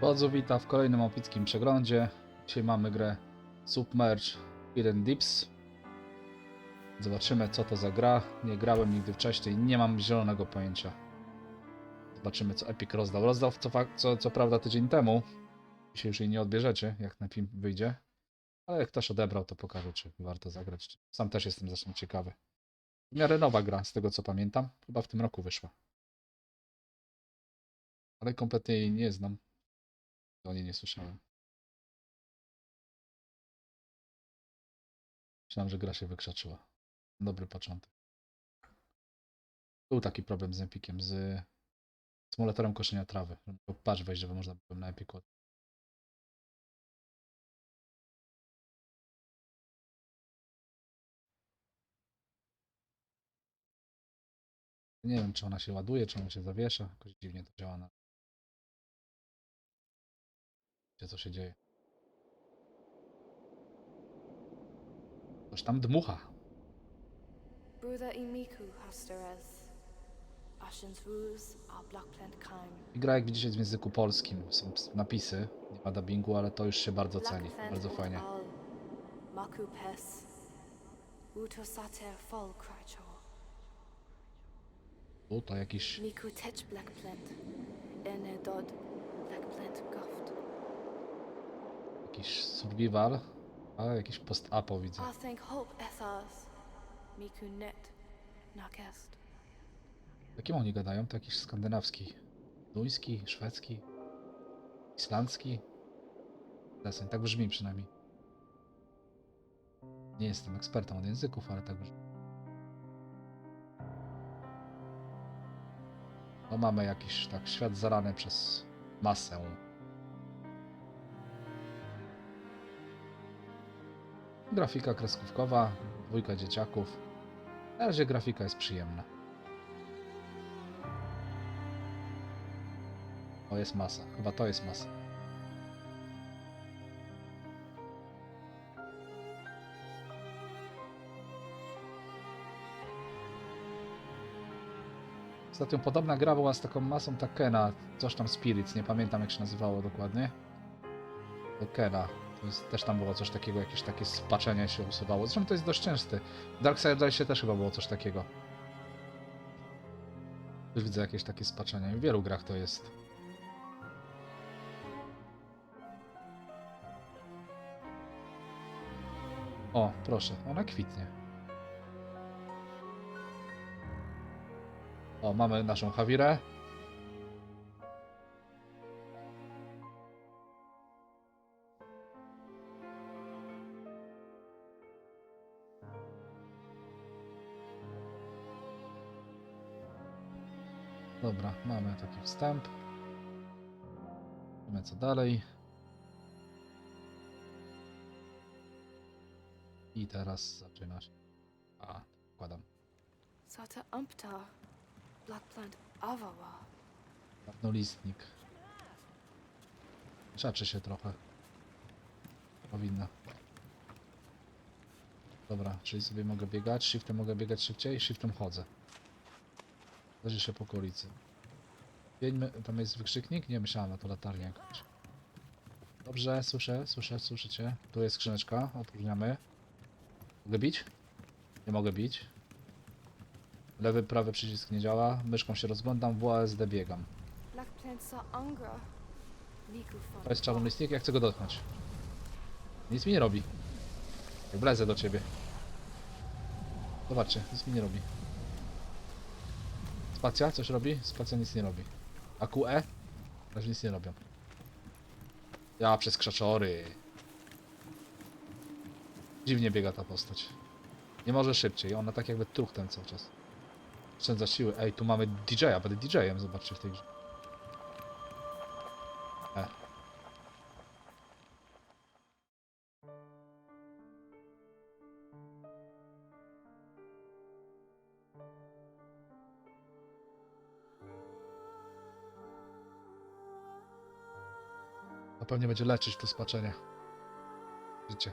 Wodzu wita w kolejnym opickim przeglądzie. Dzisiaj mamy grę Submerge Hidden Deeps. Zobaczymy co to za gra. Nie grałem nigdy wcześniej, nie mam zielonego pojęcia. Zobaczymy co Epic rozdał. Rozdał co, co, co prawda tydzień temu. Dzisiaj już jej nie odbierzecie, jak ten film wyjdzie. Ale jak ktoś odebrał, to pokażę, czy warto zagrać. Sam też jestem zresztą ciekawy. W miarę nowa gra, z tego co pamiętam. Chyba w tym roku wyszła. Ale kompletnie jej nie znam. O niej nie słyszałem. Myślałem, że gra się wykrzaczyła. Dobry początek. Był taki problem z Empikiem, z symulatorem koszenia trawy. Patch wejść, żeby można było na Epiku. Nie wiem, czy ona się ładuje, czy ona się zawiesza. Jakoś dziwnie to działa na... Wiecie, co się dzieje. Coś tam dmucha. I gra, jak widzicie, jest w języku polskim. Są napisy, nie ma dubbingu, ale to już się bardzo ceni. Bardzo fajnie. Maku pes. Uto sater fol kracho. Tu to jakiś Miku tech black plant. Ene dod black plant guft. Jakiś survival, a jakiś post-apo widzę. Jakim oni gadają? To jakiś skandynawski. Duński, szwedzki, islandzki. Deseń, tak brzmi przynajmniej. Nie jestem ekspertą od języków, ale tak brzmi. No mamy jakiś tak świat zarany przez masę. Grafika kreskówkowa, dwójka dzieciaków. Na razie grafika jest przyjemna. To jest masa. Chyba to jest masa. Ostatnio podobna gra była z taką masą Takena, coś tam Spirits, nie pamiętam jak się nazywało dokładnie. Takena. Jest, też tam było coś takiego, jakieś takie spaczenie się usuwało. Zresztą to jest dość częsty. W Darksidersie też chyba było coś takiego. Już widzę jakieś takie spaczenie. W wielu grach to jest. O, proszę, ona kwitnie. O, mamy naszą Hawirę. Dobra, mamy taki wstęp. Wiemy co dalej. I teraz zaczyna się. A, wkładam. Sata umpta. Black plant avawa. Czarnolistnik. Czaczy się trochę. Powinna. Dobra, czyli sobie mogę biegać. Shiftem mogę biegać szybciej, shiftem chodzę. Leży się po okolicy. Wieńmy, tam jest wykrzyknik? Nie, myślałem, to latarnia jakaś. Dobrze, słyszę, słyszę, słyszycie. Tu jest skrzyneczka, opróżniamy. Mogę bić? Nie mogę bić. Lewy, prawy przycisk nie działa. Myszką się rozglądam, w ASD biegam. To jest czarny stick, ja chcę go dotknąć. Nic mi nie robi. Wlezę do ciebie. Zobaczcie, nic mi nie robi. Spacja coś robi? Spacja nic nie robi. A QE? Też nic nie robią. Ja przez krzaczory. Dziwnie biega ta postać. Nie może szybciej, ona tak jakby truchtem cały czas. Oszczędza siły. Ej, tu mamy DJ-a, będę DJ-em, zobaczcie w tej grze. Pewnie będzie leczyć to spaczenie. Życie.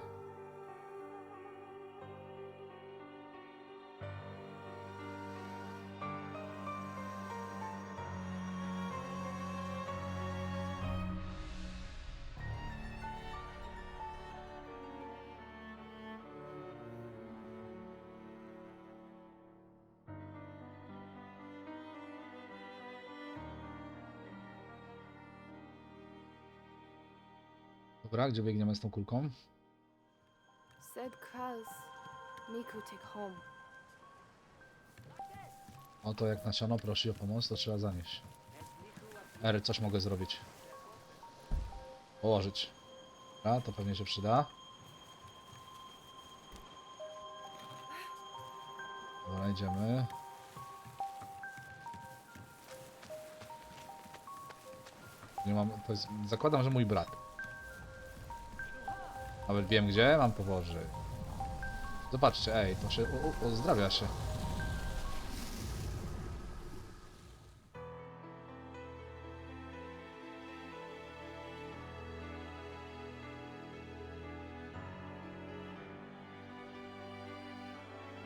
Dobra, gdzie biegniemy z tą kulką? Said Kraz. Miku take home. Oto jak nasiono prosi o pomoc, to trzeba zanieść. Ery, coś mogę zrobić. Położyć. Dobra, to pewnie się przyda. Dobra, idziemy. Nie mam, to jest, zakładam, że mój brat. Nawet wiem gdzie mam położyć. Zobaczcie, ej, to się, u, uzdrawia się.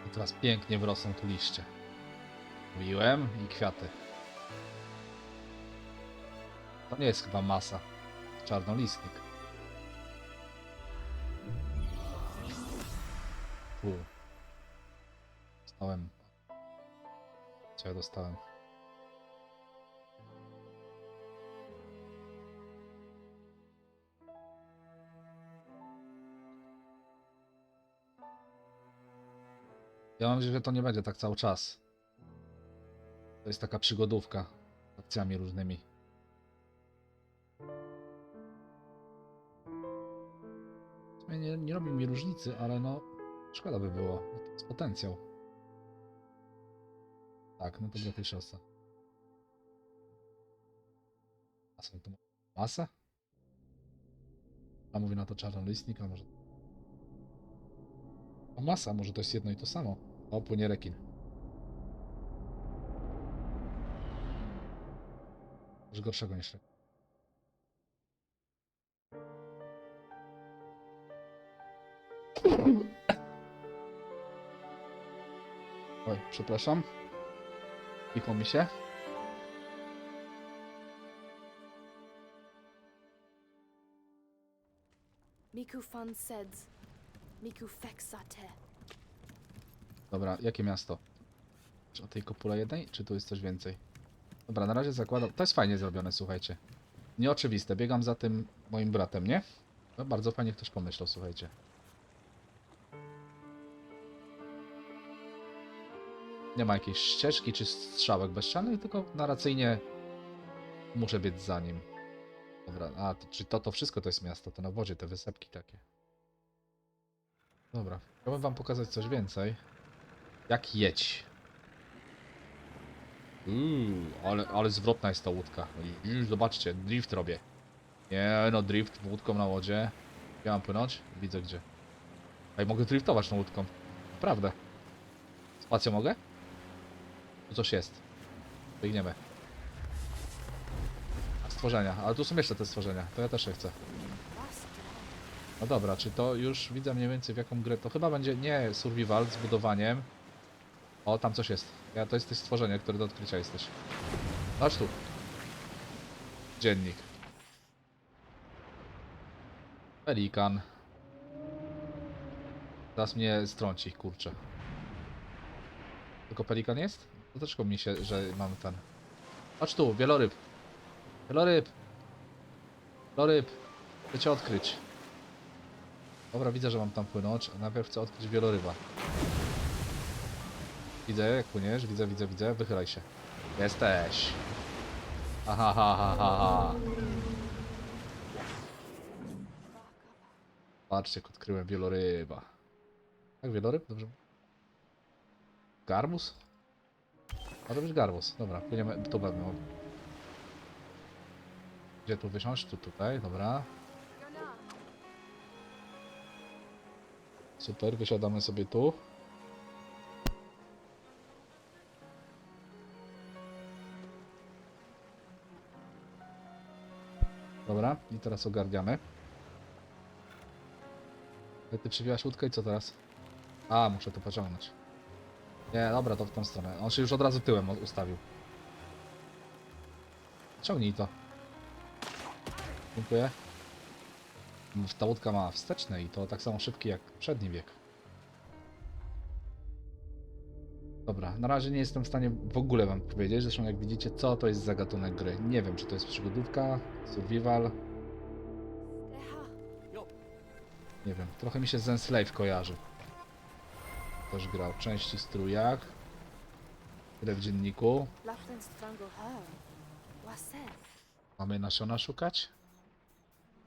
I teraz pięknie wrosną tu liście. Mówiłem i kwiaty. To nie jest chyba masa. Czarnolistnik. Dostałem? Ja mam nadzieję, że to nie będzie tak cały czas. To jest taka przygodówka z akcjami różnymi. Nie, nie robi mi różnicy, ale no szkoda by było, to jest potencjał. Tak, no to dla tej szosy. A to ma? Masa? A mówi na to czarnolistnik, a może... O masa, może to jest jedno i to samo. O, płynie rekin. Coś gorszego niż rekin. Oj, przepraszam. Klikło mi się. Miku fan seds. Miku fexate. Dobra, jakie miasto? Czy o tej kopule jednej, czy tu jest coś więcej? Dobra, na razie zakładam. To jest fajnie zrobione, słuchajcie. Nieoczywiste. Biegam za tym moim bratem, nie? No, bardzo fajnie ktoś pomyślał, słuchajcie. Nie ma jakiejś ścieżki czy strzałek bezstrzelnych, tylko narracyjnie muszę biec za nim. Dobra, a to, czy to, to wszystko to jest miasto, to na wodzie, te wysepki takie. Dobra, chciałbym wam pokazać coś więcej. Jak jedź. Uuu, ale, ale zwrotna jest ta łódka. Już zobaczcie, drift robię. Nie no, drift łódką na łodzie. Ja mam płynąć? Widzę gdzie. Ej, mogę driftować tą łódką. Naprawdę. Spacją mogę? Tu coś jest. Biegniemy. A stworzenia, ale tu są jeszcze te stworzenia. To ja też je chcę. No dobra, czy to już widzę mniej więcej w jaką grę to chyba będzie nie survival z budowaniem. O, tam coś jest. Ja to jesteś stworzenie, które do odkrycia jesteś. Chodź tu. Dziennik. Pelikan. Teraz mnie strąci, kurczę. Tylko pelikan jest? To mi się, że mam ten. Chodź tu, wieloryb. Wieloryb. Wieloryb. Chcę cię odkryć. Dobra, widzę, że mam tam płynąć. Najpierw chcę odkryć wieloryba. Widzę, jak płyniesz. Widzę, widzę, widzę. Wychylaj się. Jesteś. Aha, ha, ha, ha, ha. Patrzcie, jak odkryłem wieloryba. Tak, wieloryb? Dobrze. Garbus? A to być garbus. Dobra, płyniemy tu pewno. Gdzie tu wysiąść? Tu, tutaj, dobra. Super, wysiadamy sobie tu. Dobra, i teraz ogarniamy. Ty przywiłaś łódkę i co teraz? A, muszę to pociągnąć. Nie, dobra, to w tą stronę. On się już od razu tyłem ustawił. Ciągnij to. Dziękuję. Ta łódka ma wsteczne i to tak samo szybkie jak przedni bieg. Dobra, na razie nie jestem w stanie w ogóle wam powiedzieć, zresztą jak widzicie, co to jest za gatunek gry. Nie wiem, czy to jest przygodówka, survival. Nie wiem, trochę mi się z Enslave kojarzy. Też grał części strójak. Grę w dzienniku. Mamy nasiona szukać?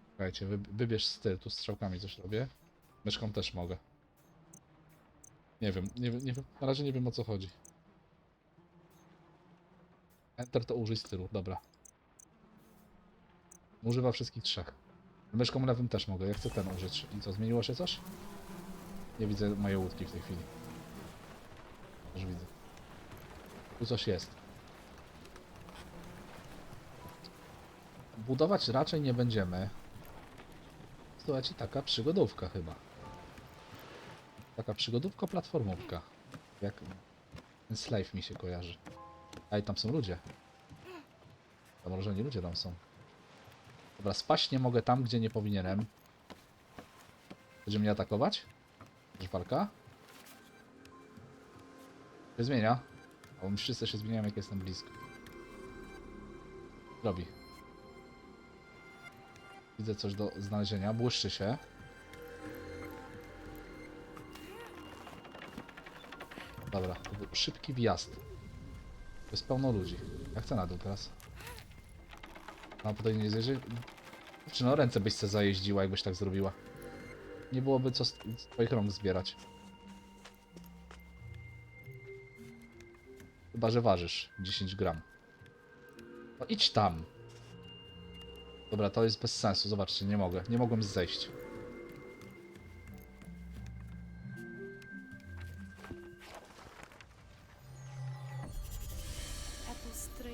Słuchajcie, wy, wybierz styl, tu strzałkami coś robię. Myszką też mogę. Nie wiem, nie, nie na razie nie wiem o co chodzi. Enter to użyj stylu, dobra. Używa wszystkich trzech. Myszką lewym też mogę, ja chcę ten użyć. I co, zmieniło się coś? Nie widzę mojej łódki w tej chwili. Już widzę. Tu coś jest. Budować raczej nie będziemy. Słuchajcie, taka przygodówka chyba. Taka przygodówka, platformówka. Jak ten Slave mi się kojarzy. A i tam są ludzie. Zamrożeni ludzie tam są. Dobra, spaść nie mogę tam, gdzie nie powinienem. Będzie mnie atakować? Już walka? Się zmienia. Bo mi wszyscy się zmieniają, jak jestem blisko. Robi. Widzę coś do znalezienia. Błyszczy się. Dobra, to był szybki wjazd. Jest pełno ludzi. Ja chcę na dół teraz. No tutaj nie zjeżdżę. Czy no ręce byś se zajeździła, jakbyś tak zrobiła. Nie byłoby co z, z twoich rąk zbierać. Chyba, że ważysz 10 gram. No idź tam. Dobra, to jest bez sensu. Zobaczcie, nie mogę. Nie mogłem zejść. Apples 3.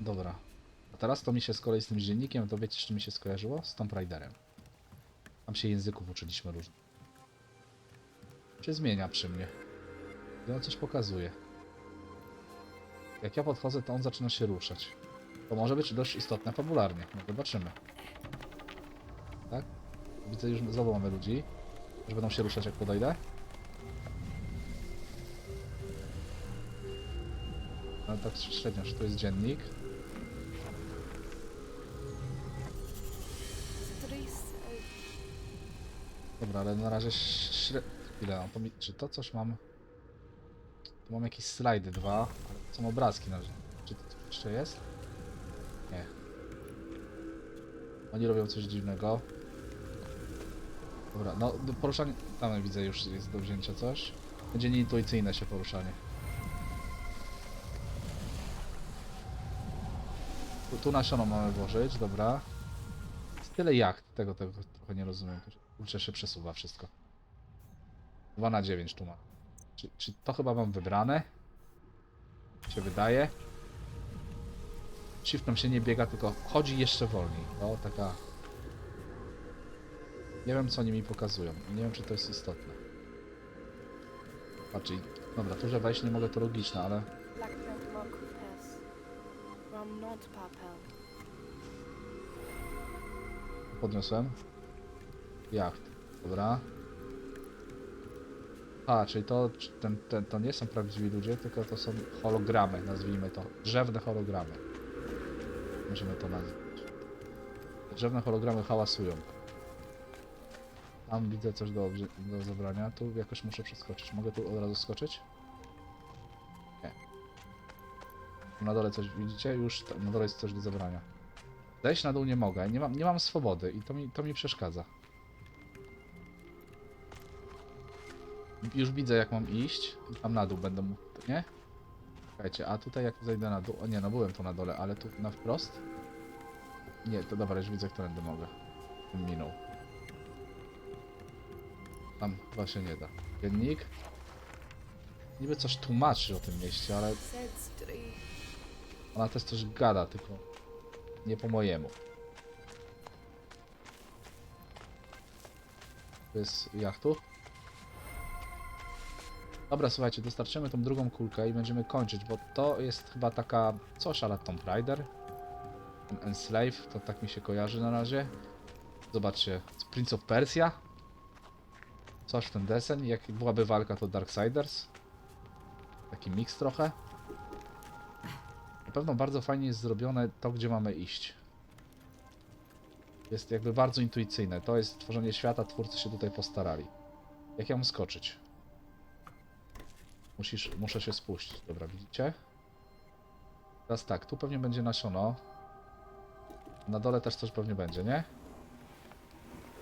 Dobra. A teraz to mi się z kolei z tym dziennikiem, to wiecie, z czym mi się skojarzyło? Z Tomb Raiderem. Tam się języków uczyliśmy różnych. Się zmienia przy mnie. I on coś pokazuje. Jak ja podchodzę, to on zaczyna się ruszać. To może być dość istotne fabularnie. No zobaczymy. Tak? Widzę już znowu mamy ludzi. Że będą się ruszać jak podejdę. Ale tak średnio, że to jest dziennik. Dobra, ale na razie średnio. Chwilę, to mi, czy to coś mam? Tu mam jakieś slajdy dwa, ale są obrazki na razie. Czy to jeszcze jest? Nie. Oni robią coś dziwnego. Dobra, no poruszanie. Tam widzę już jest do wzięcia coś. Będzie nieintuicyjne się poruszanie. Tu, tu nasiono mamy włożyć, dobra. Jest tyle jacht, tego, tego trochę nie rozumiem. Kurczę, się przesuwa wszystko. 2 na 9 tu ma. Czy, czy to chyba mam wybrane? Się wydaje. Shiftem się nie biega, tylko chodzi jeszcze wolniej. To taka... Nie wiem, co oni mi pokazują. Nie wiem, czy to jest istotne. Patrz, i- dobra, tu, że wejść nie mogę, to logiczne, ale... Podniosłem. Jacht. Dobra. A, czyli to, ten, ten, to nie są prawdziwi ludzie, tylko to są hologramy, nazwijmy to. Drzewne hologramy. Możemy to nazwać. Drzewne hologramy hałasują. Tam widzę coś do, do zabrania. Tu jakoś muszę przeskoczyć. Mogę tu od razu skoczyć? Nie. Na dole coś widzicie? Już na dole jest coś do zabrania. Zejść na dół nie mogę, nie mam, nie mam swobody i to mi, to mi przeszkadza. Już widzę jak mam iść tam na dół będę mógł, nie? Czekajcie, a tutaj jak zejdę na dół, o nie no byłem tu na dole, ale tu na wprost? Nie, to dobra, już widzę, którędy mogę. Minął. Tam chyba się nie da. Dziennik. Niby coś tłumaczy o tym mieście, ale Seds 3. ona też coś gada, tylko nie po mojemu. To jest jachtu. Dobra, słuchajcie, dostarczymy tą drugą kulkę i będziemy kończyć, bo to jest chyba taka coś ale Tomb Raider. Ten Enslave, to tak mi się kojarzy na razie. Zobaczcie, Prince of Persia. Coś w ten desen. Jak byłaby walka, to Darksiders. Taki miks trochę. Na pewno bardzo fajnie jest zrobione to, gdzie mamy iść. jest jakby bardzo intuicyjne. To jest tworzenie świata, twórcy się tutaj postarali. Jak ja mam skoczyć? Musisz, muszę się spuścić. Dobra, widzicie? Teraz tak, tu pewnie będzie nasiono. Na dole też coś pewnie będzie, nie?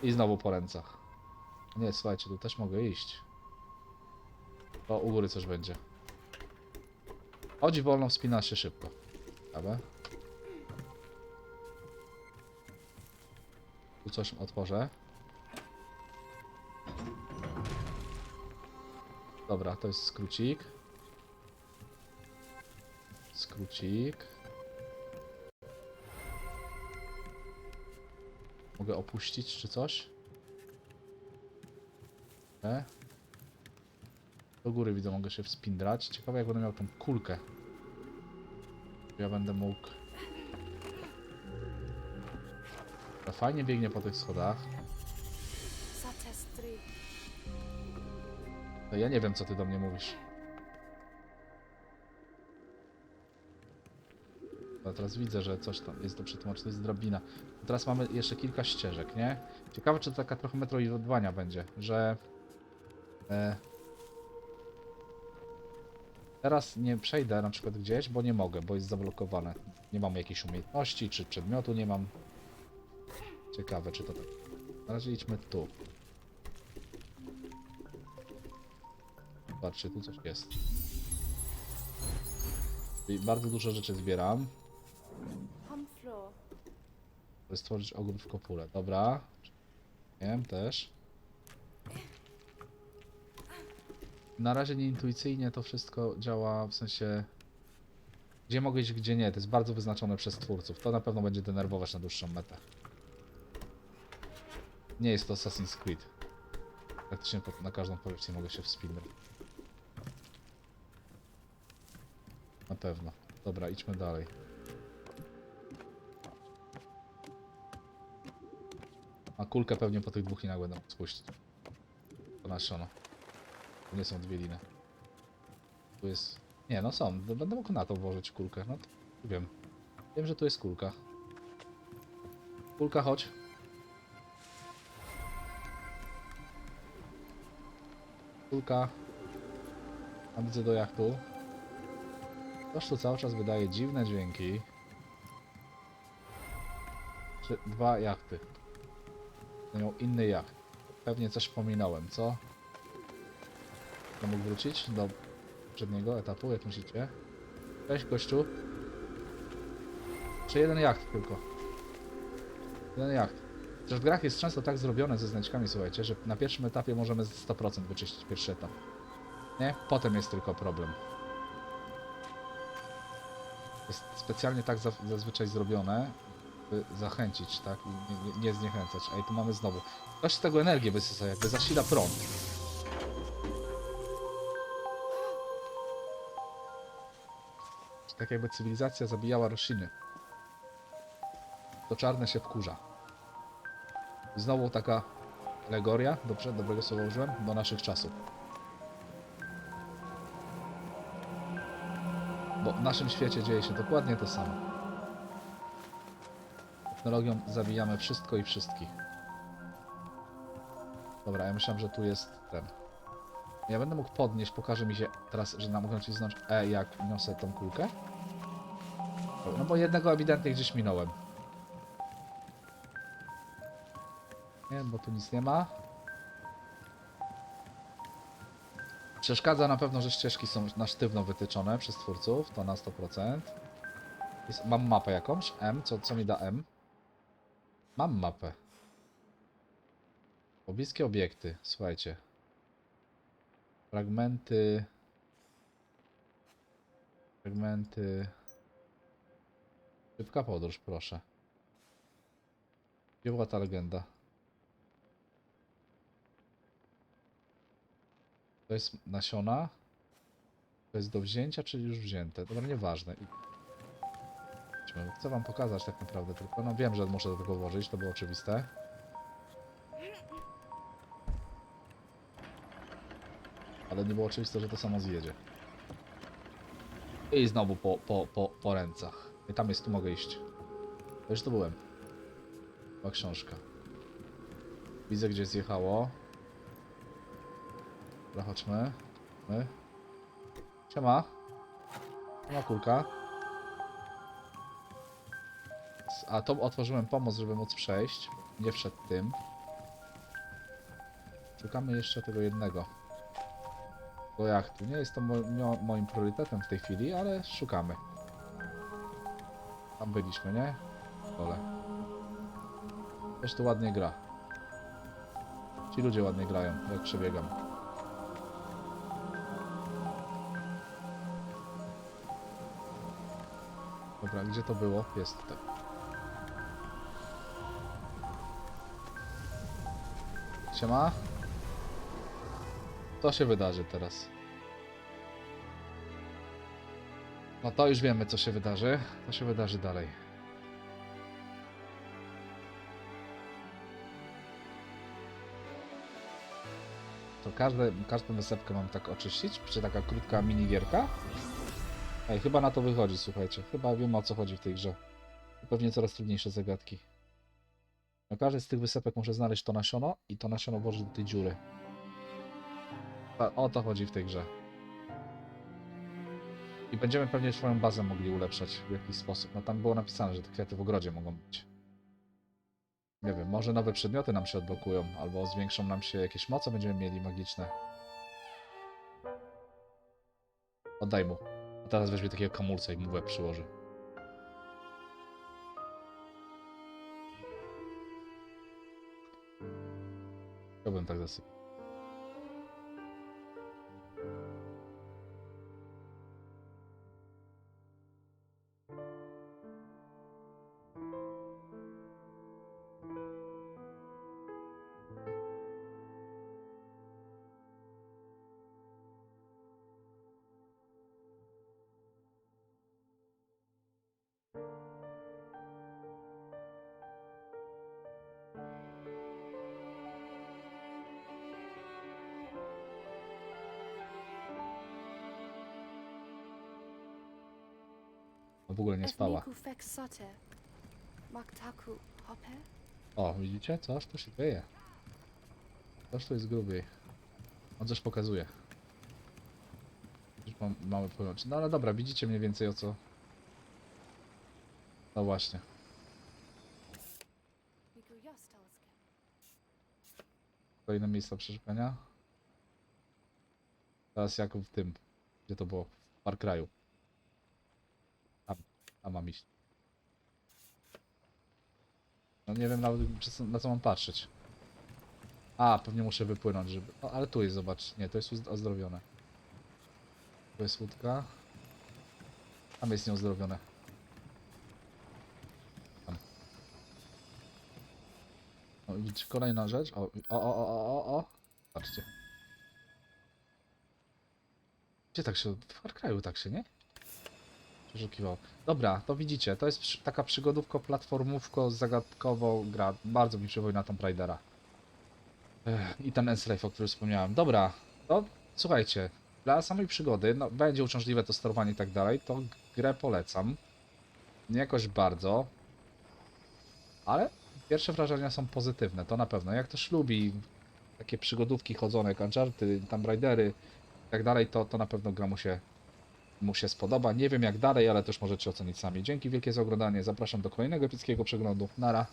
I znowu po ręcach. Nie, słuchajcie, tu też mogę iść. O, u góry coś będzie. Chodź wolno, wspina się szybko. Dobra. Tu coś otworzę. Dobra, to jest skrócik. Skrócik. Mogę opuścić czy coś? Nie. Do góry widzę, mogę się wspindrać. Ciekawe jak będę miał tą kulkę. Ja będę mógł... To fajnie biegnie po tych schodach. Ja nie wiem, co ty do mnie mówisz. A teraz widzę, że coś tam jest do przetłumaczenia, to jest drabina. Teraz mamy jeszcze kilka ścieżek, nie? Ciekawe, czy to taka trochę metroidwania będzie, że... E, teraz nie przejdę na przykład gdzieś, bo nie mogę, bo jest zablokowane. Nie mam jakiejś umiejętności, czy przedmiotu nie mam. Ciekawe, czy to tak. Na razie idźmy tu. Patrzcie, tu coś jest. I bardzo dużo rzeczy zbieram. Humflo. By stworzyć ogród w kopule. Dobra. Wiem też. Na razie nieintuicyjnie to wszystko działa, w sensie... Gdzie mogę iść, gdzie nie. To jest bardzo wyznaczone przez twórców. To na pewno będzie denerwować na dłuższą metę. Nie jest to Assassin's Creed. Praktycznie na każdą powierzchnię mogę się wspinać. Na pewno. Dobra, idźmy dalej. A kulkę pewnie po tych dwóch linach będę mógł spuścić. To nasiono. To nie są dwie liny. Tu jest... Nie, no są. Będę mógł na to włożyć kulkę. No to wiem. Wiem, że tu jest kulka. Kulka, chodź. Kulka. A widzę do jachtu. Toż tu cały czas wydaje dziwne dźwięki. Czy dwa jachty. Miał inny jacht. Pewnie coś pominąłem, co? To mógł wrócić do poprzedniego etapu, jak myślicie? Cześć, gościu. Czy jeden jacht tylko? Jeden jacht. Też w grach jest często tak zrobione ze znaczkami, słuchajcie, że na pierwszym etapie możemy z 100% wyczyścić pierwszy etap. Nie? Potem jest tylko problem. Jest specjalnie tak za- zazwyczaj zrobione, by zachęcić, tak? I nie, nie, nie zniechęcać. Ej, tu mamy znowu. Ktoś z tego energię wysysa, jakby zasila prąd. Tak jakby cywilizacja zabijała rośliny. To czarne się wkurza. Znowu taka alegoria, dobrze, dobrego słowa użyłem, do naszych czasów. W naszym świecie dzieje się dokładnie to samo. Technologią zabijamy wszystko i wszystkich. Dobra, ja myślałem, że tu jest ten. Ja będę mógł podnieść, pokaże mi się teraz, że mogę nacisnąć E jak niosę tą kulkę. No bo jednego ewidentnie gdzieś minąłem. Nie, bo tu nic nie ma. Przeszkadza na pewno, że ścieżki są na sztywno wytyczone przez twórców, to na 100%. Jest, mam mapę jakąś, M, co, co mi da M? Mam mapę. Pobliskie obiekty, słuchajcie. Fragmenty. Fragmenty. Szybka podróż, proszę. Gdzie była ta legenda? To jest nasiona. To jest do wzięcia, czy już wzięte? Dobra, nieważne. Idźmy. Chcę wam pokazać tak naprawdę tylko. No wiem, że muszę do tego włożyć, to było oczywiste. Ale nie było oczywiste, że to samo zjedzie. I znowu po, po, po, po ręcach. I tam jest, tu mogę iść. To już tu byłem. Była książka. Widzę, gdzie zjechało. Dobra, chodźmy. My. Siema. Siema, kulka. A to otworzyłem pomoc, żeby móc przejść. Nie wszedł tym. Szukamy jeszcze tego jednego. Do jachtu. Nie jest to mo moim priorytetem w tej chwili, ale szukamy. Tam byliśmy, nie? Dole. Też tu ładnie gra. Ci ludzie ładnie grają, jak przebiegam. Dobra, gdzie to było? Jest tutaj. Siema. Co się wydarzy teraz? No to już wiemy, co się wydarzy. Co się wydarzy dalej. To każde, każdą wysepkę mam tak oczyścić? Czy taka krótka minigierka? Ej, chyba na to wychodzi, słuchajcie. Chyba wiem o co chodzi w tej grze. Pewnie coraz trudniejsze zagadki. Na każdej z tych wysepek muszę znaleźć to nasiono i to nasiono włożyć do tej dziury. O to chodzi w tej grze. I będziemy pewnie swoją bazę mogli ulepszać w jakiś sposób. No tam było napisane, że te kwiaty w ogrodzie mogą być. Nie wiem, może nowe przedmioty nam się odblokują, albo zwiększą nam się jakieś moce będziemy mieli magiczne. Oddaj mu. Teraz weźmie takiego kamulca i mu w łeb przyłoży. Chciałbym tak zasypać. No w ogóle nie spała. O, widzicie? Coś tu się dzieje. Coś tu jest grubiej. On coś pokazuje. Już mam, mamy płynąć. No ale dobra, widzicie mniej więcej o co... No właśnie. Kolejne miejsca przeszukania. Teraz jak w tym. Gdzie to było? W Far Cry'u. Tam mam iść. No nie wiem nawet na co mam patrzeć. A, pewnie muszę wypłynąć, żeby... O, ale tu jest, zobacz. Nie, to jest ozdrowione. Tu jest łódka. Tam jest nieozdrowione. Tam. O, widzicie, kolejna rzecz. O, o, o, o, o, o, o. Patrzcie. Gdzie tak się... W Far Cry'u tak się, nie? Przeszukiwał. Dobra, to widzicie, to jest taka przygodówko, platformówko, zagadkowo gra. Bardzo mi przypomina Tomb Raidera. Ech, I ten Enslave, o którym wspomniałem. Dobra, to słuchajcie, dla samej przygody, no będzie uciążliwe to sterowanie i tak dalej, to grę polecam. Nie jakoś bardzo, ale pierwsze wrażenia są pozytywne, to na pewno. Jak ktoś lubi takie przygodówki chodzone, jak Uncharted, Tomb Raidery i tak dalej, to, to na pewno gra mu się mu się spodoba. Nie wiem jak dalej, ale też możecie ocenić sami. Dzięki wielkie za oglądanie. Zapraszam do kolejnego epickiego przeglądu. Nara.